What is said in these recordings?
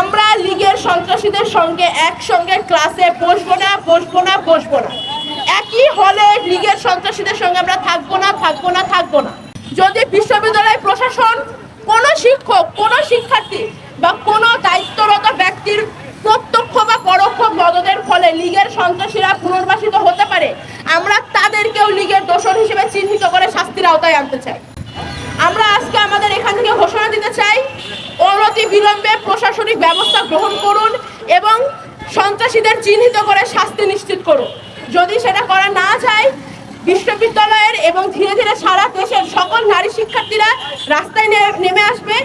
আমরা লীগের সন্ত্রাসীদের সঙ্গে একসঙ্গে ক্লাসে বসবো না বসবো না বসবো না। একই হলে লীগের সন্ত্রাসীদের সঙ্গে আমরা থাকব না থাকব না থাকব না। যদি বিশ্ববিদ্যালয় প্রশাসন কোনো শিক্ষক, কোনো শিক্ষার্থী বা কোনো বিলম্বে প্রশাসনিক ব্যবস্থা গ্রহণ করুন এবং সন্ত্রাসীদের চিহ্নিত করে শাস্তি নিশ্চিত করুন। যদি সেটা করা না যায়, বিশ্ববিদ্যালয়ের এবং ধীরে ধীরে সারা দেশের সকল নারী শিক্ষার্থীরা রাস্তায় নেমে আসবে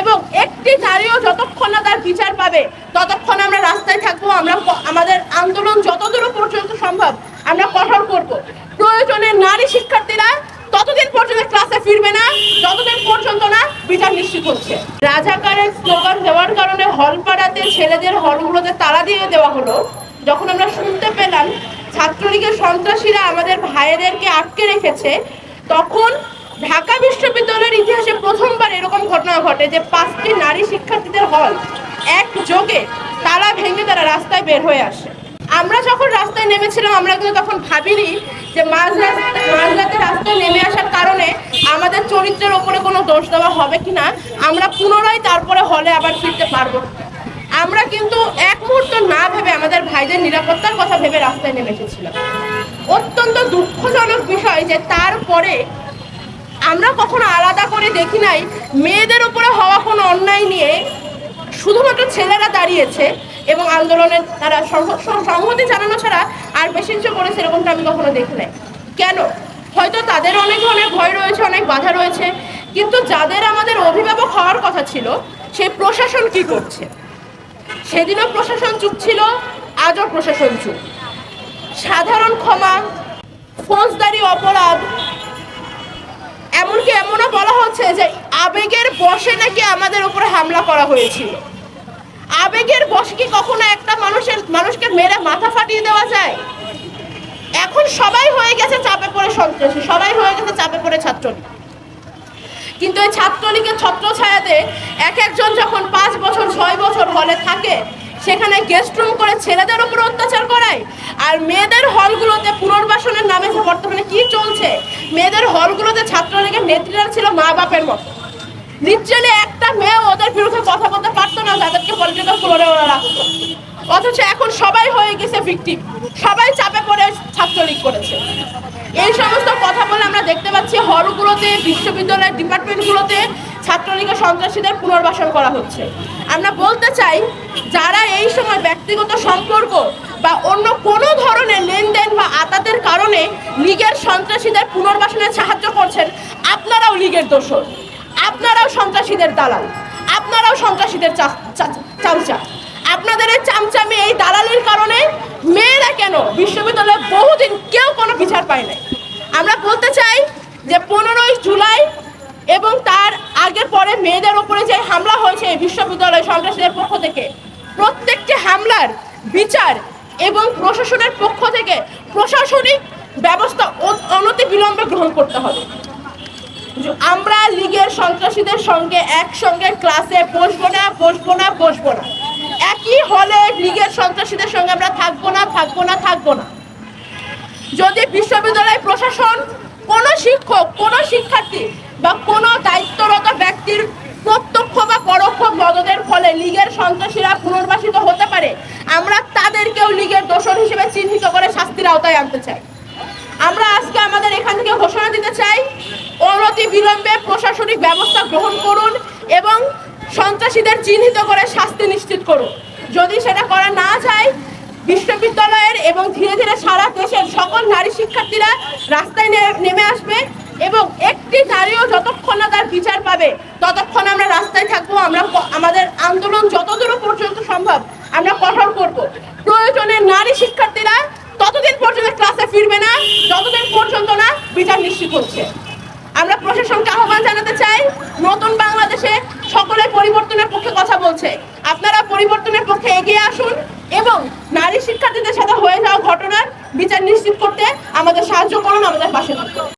এবং একটি নারীও যতক্ষণ না তার বিচার পাবে, ততক্ষণ আমরা রাস্তায় থাকব, আমরা আমাদের আন্দোলন যতদূর পর্যন্ত সম্ভব আমরা কঠোর করব। প্রয়োজনে নারী শিক্ষার্থীরা ততদিন পর্যন্ত ক্লাসে ফিরবে না যতদিন পর্যন্ত না নিশ্চিত হচ্ছে রাজাকারের স্লোগান দেওয়ার কারণে হল পাড়াতে ছেলেদের হলগুলোতে তালা দিয়ে দেওয়া হলো। যখন আমরা শুনতে পেলাম, ছাত্রলীগের সন্ত্রাসীরা আমাদের ভাইয়েদেরকে আটকে রেখেছে, তখন ঢাকা বিশ্ববিদ্যালয়ের ইতিহাসে প্রথমবার এরকম ঘটনা ঘটে যে পাঁচটি নারী শিক্ষার্থীদের হল একযোগে তালা ভেঙে তারা রাস্তায় বের হয়ে আসে। আমরা যখন রাস্তায় নেমেছিলাম, আমরা কিন্তু তখন ভাবিনি যে মাঝ রাস্তা মাঝ রাতে রাস্তায় নেমে আমাদের চরিত্রের ওপরে কোনো দোষ দেওয়া হবে কিনা, আমরা পুনরায় তারপরে হলে আবার ফিরতে পারব। আমরা কিন্তু এক মুহূর্ত না ভেবে আমাদের ভাইদের নিরাপত্তার কথা ভেবে রাস্তায় নেমে এসেছিলাম। অত্যন্ত দুঃখজনক বিষয় যে তারপরে আমরা কখনো আলাদা করে দেখি নাই, মেয়েদের উপরে হওয়া কোনো অন্যায় নিয়ে শুধুমাত্র ছেলেরা দাঁড়িয়েছে এবং আন্দোলনের তারা সহ- সহ- সংহতি জানানো ছাড়া আর বেশি কিছু করেছে এরকমটা আমি কখনো দেখি নাই। কেন? হয়তো তাদের অনেক ধরনের ভয় রয়েছে, অনেক বাধা রয়েছে, কিন্তু যাদের আমাদের অভিভাবক হওয়ার কথা ছিল সেই প্রশাসন কি করছে? সেদিনও প্রশাসন চুপ ছিল, আজও প্রশাসন চুপ। সাধারণ ক্ষমা, ফৌজদারি, অপরাধ, এমনকি এমনও বলা হচ্ছে যে আবেগের বশে নাকি আমাদের উপরে হামলা করা হয়েছিল। আবেগের বশে কি কখনো একটা মানুষের, মানুষকে মেরে মাথা ফাটিয়ে দেওয়া যায়? এখন সবাই হয়ে গেছে চাপে পড়ে সন্ত্রাসী, সবাই হয়ে গেছে চাপে পড়ে ছাত্রলীগ। কিন্তু এই ছাত্রলীগের ছত্র ছায়াতে এক একজন যখন পাঁচ বছর, ছয় বছর হলে থাকে, সেখানে গেস্ট রুম করে ছেলেদের উপর অত্যাচার করায়, আর মেয়েদের হলগুলোতে পুনর্বাসনের নামে বর্তমানে কি চলছে, মেয়েদের হলগুলোতে ছাত্রলীগের নেত্রীরা ছিল মা বাপের মতো। লিটারালি একটা মেয়ে ওদের বিরুদ্ধে কথা বলতে পারতো না, যাদেরকে পলিটিক্যাল ফ্লোরে ওরা রাখতো। অথচ এখন সবাই হয়ে গেছে ভিকটিম সবাই চাপে পড়ে ছাত্রলীগ করেছে। এই সমস্ত কথা বলে আমরা দেখতে পাচ্ছি হলগুলোতে, বিশ্ববিদ্যালয়ের ডিপার্টমেন্টগুলোতে ছাত্রলীগের সন্ত্রাসীদের পুনর্বাসন করা হচ্ছে। আমরা বলতে চাই, যারা এই সময় ব্যক্তিগত সম্পর্ক বা অন্য কোনো ধরনের লেনদেন বা আতাতের কারণে লীগের সন্ত্রাসীদের পুনর্বাসনে সাহায্য করছেন, আপনারাও লীগের দোষর। আপনারাও সন্ত্রাসীদের দালাল। আপনারাও সন্ত্রাসীদের চামচা। আপনাদের এই চামচামি এই দালালির কারণে মেয়েরা কেন বিশ্ববিদ্যালয়ে বহুদিন কেউ কোনো বিচার পায় নাই। আমরা বলতে চাই যে পনেরোই জুলাই এবং তার আগে পরে মেয়েদের উপরে যে হামলা হয়েছে বিশ্ববিদ্যালয় সন্ত্রাসীদের পক্ষ থেকে, প্রত্যেকটি হামলার বিচার এবং প্রশাসনের পক্ষ থেকে প্রশাসনিক ব্যবস্থা অনতি বিলম্বে গ্রহণ করতে হবে। আমরা লীগের সন্ত্রাসীদের সঙ্গে একসঙ্গে ক্লাসে বসবো না বসবো না বসবো না। একই হলে লীগের সন্ত্রাসীদের সঙ্গে আমরা থাকব না থাকব না থাকব না? যদি বিশ্ববিদ্যালয় প্রশাসন কোনো শিক্ষক, কোনো শিক্ষার্থী বা কোনো দায়িত্বরত ব্যক্তির প্রত্যক্ষ বা পরোক্ষ মদদের ফলে লীগের সন্ত্রাসীরা পুনর্বাসিত হতে পারে, আমরা তাদেরকেও লীগের দোষর হিসেবে চিহ্নিত করে শাস্তির আওতায় আনতে চাই। আমরা আজকে আমাদের এখান থেকে ঘোষণা দিতে চাই, অনতি বিলম্বে প্রশাসনিক ব্যবস্থা গ্রহণ করুন এবং সন্ত্রাসীদের চিহ্নিত করে শাস্তি নিশ্চিত করুন। যদি সেটা করা না যায়, বিশ্ববিদ্যালয়ের এবং ধীরে ধীরে সারা দেশের সকল নারী শিক্ষার্থীরা রাস্তায় নেমে আসবে এবং একটি নারীও যতক্ষণ না তার বিচার পাবে, ততক্ষণ আমরা রাস্তায় থাকব, আমরা আমাদের আন্দোলন যতদূর পর্যন্ত সম্ভব আমরা কঠোর করব। প্রয়োজনে নারী শিক্ষার্থীরা ততদিন পর্যন্ত ক্লাসে ফিরবে না যতদিন পর্যন্ত না বিচার নিশ্চিত হচ্ছে আমরা প্রশাসনকে আহ্বান জানাতে চাই নতুন বাংলাদেশে সকলে পরিবর্তনের পক্ষে কথা বলছে আপনারা পরিবর্তনের পক্ষে এগিয়ে আসুন এবং নারী শিক্ষার্থীদের সাথে হয়ে যাওয়া ঘটনার বিচার নিশ্চিত করতে আমাদের সাহায্য করুন, আমাদের পাশে থাকুন।